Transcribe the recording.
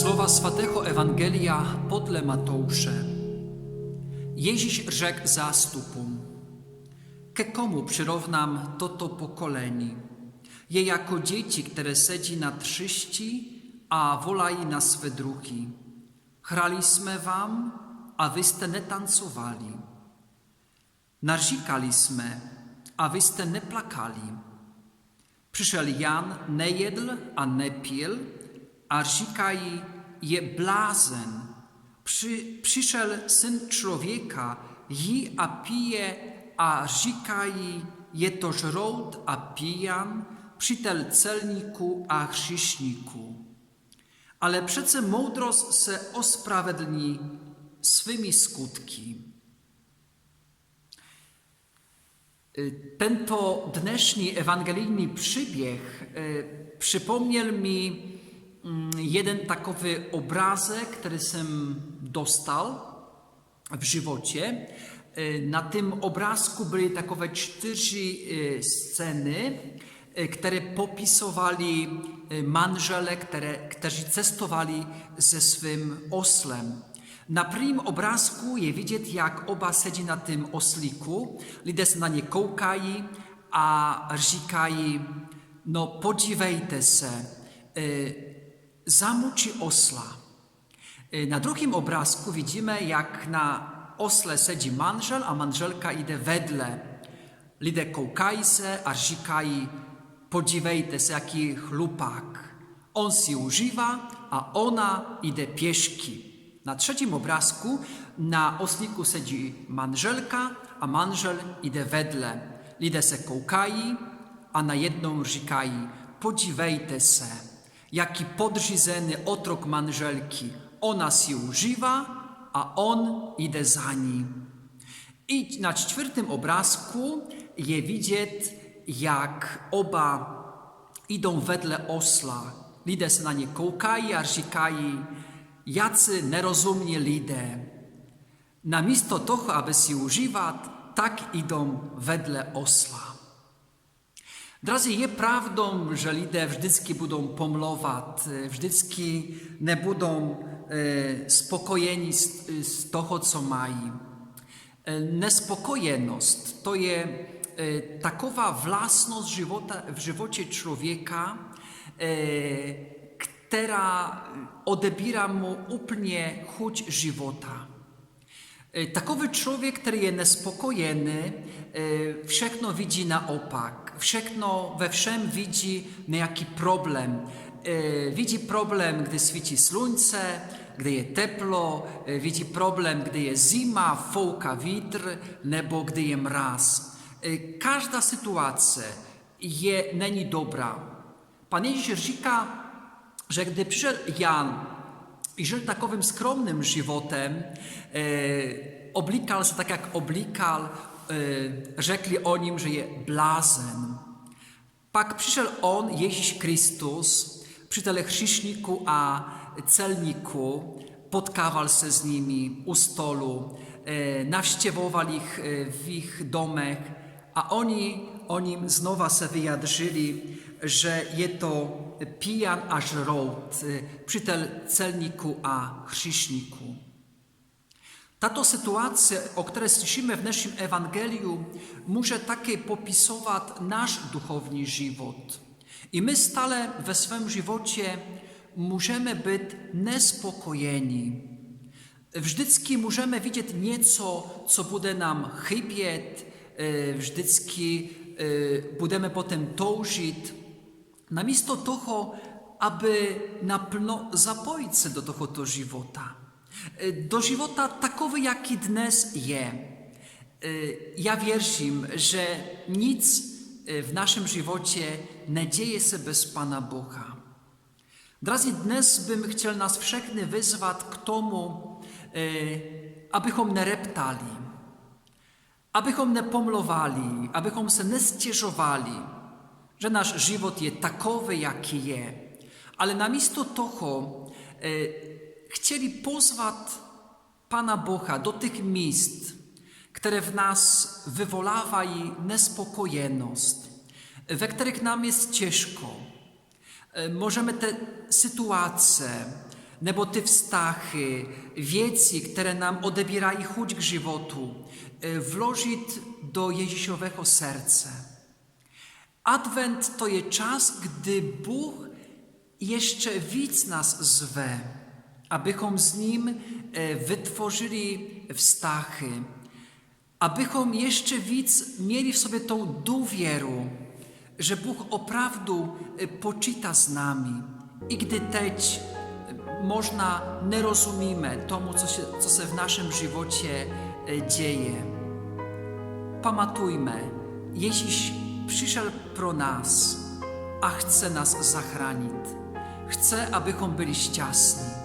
Słowa swatego Ewangelia podle Matousze. Jeziś rzekł zastupom. Ke komu przyrównam to to pokolenie? Je jako dzieci, które sedzi na trzyści, a wolai na swe drugi. Chraliśmy wam, a wyste nie tancowali. Narzikaliśmy, a wyste nie plakali. Przyszedł Jan, nie jedl, a nie pił, a je blazen. Przy, przyszedł Syn Człowieka, ji a pije, a rzekaj je to żrołd, a pijan, przytel celniku, a chrzyśniku. Ale przece mądrość se osprawiedlni swymi skutki. Tento dnešní ewangelijny przybieg y, przypomniał mi jeden takowy obrazek, który jsem dostal w żywocie. Y, Na tym obrazku były takowe cztery y, sceny, y, które popisowali manżele, które, którzy cestowali ze swym oslem. Na prvním obrázku je vidět, jak oba sedí na tym osliku, lidé se na ně koukají a říkají, no podívejte se, zamuči osla. Y, Na drugim obrázku widzimy, jak na osle sedí manžel a manželka jde vedle. Lidé koukají se a říkají, podívejte se, jaký chlupák. On si užívá a ona jde pěšky. Na trzecim obrazku na osliku sedzi manżelka, a manżel idzie wedle. Lidę se kołkai, a na jedną rzekai. Podziwejte se, jaki podrzizeny otrok manżelki. Ona si używa, a on idzie za nim. I na czwartym obrazku je widzieć, jak oba idą wedle osla. Lidę se na nie kołkai, a rzekai, jacy nerozumni lidé. Namísto toho, aby si užívat, tak idą wedle osla. Drazí, je pravdou, že lidé vždycky budou pomlouvat, vždycky nebudou e, spokojeni z, z toho, co mají. E, nespokojenost to je e, taková vlastnost života, v životě člověka, e, która odebiera mu úplně chuť života. E, Takowy człowiek, który jest niespokojny, e, všechno widzi naopak. Všechno we wszem widzi niejaki problem. E, Widzi problem, gdy świeci słońce, gdy jest teplo, widzi problem, gdy jest zima, fołka witr, nebo gdy jest mraz. Każda sytuacja je, není dobra. Pan Jezus że gdy przyszedł Jan i żył takowym skromnym żywotem, e, oblikał się tak jak oblikał, e, rzekli o nim, że je blazen. Pak przyszedł on, Jezus Chrystus, przy tele chrzyśniku a celniku, podkawał się z nimi u stolu, e, nawściewował ich e, w ich domach, a oni o nim znowu se wyjadrzyli, że je to pijan a żrołd, e, przy tel celniku a chrzyśniku. Tato sytuacja, o której słyszymy w naszym Ewangeliu, może takie popisować nasz duchowny żywot. I my stale we swym żywocie możemy być niespokojeni. Wżdycky możemy widzieć nieco, co bude nam chybieć, e, wżdycky e, budemy potem toużyć. Namiesto toho, aby naplno zapojić się do to żywota. E, Do żywota takowy, jaki dnes je. E, Ja wierzim, że nic e, w naszym żywocie nie dzieje się bez Pana Boga. Drazí, dnes bym chciał nas všechny wyzwać k tomu, abychom nereptali, abychom nepomlowali, abychom se nestěžovali, że nasz żywot jest takowy, jaki je. Ale namiesto toho e, chcieli pozwać Pana Boga do tych miejsc, które w nas wywoławają nespokojeność, we których nam jest ciężko. E, Możemy te sytuacje nebo ty vztahy, věci, které nám odebírají chuť k životu, eh, vložit do Ježíšového srdce. Advent to je čas, kdy Bůh ještě víc nás zve, abychom s ním eh, vytvořili vztahy, abychom ještě víc měli v sobě tou důvěru, že Bůh opravdu eh, počítá s námi, i kdy teď eh, možná nerozumíme tomu, co se, co v našem životě eh, děje. Pamatujme, Ježíš přišel pro nás a chce nás zachránit. Chce, abychom byli šťastní.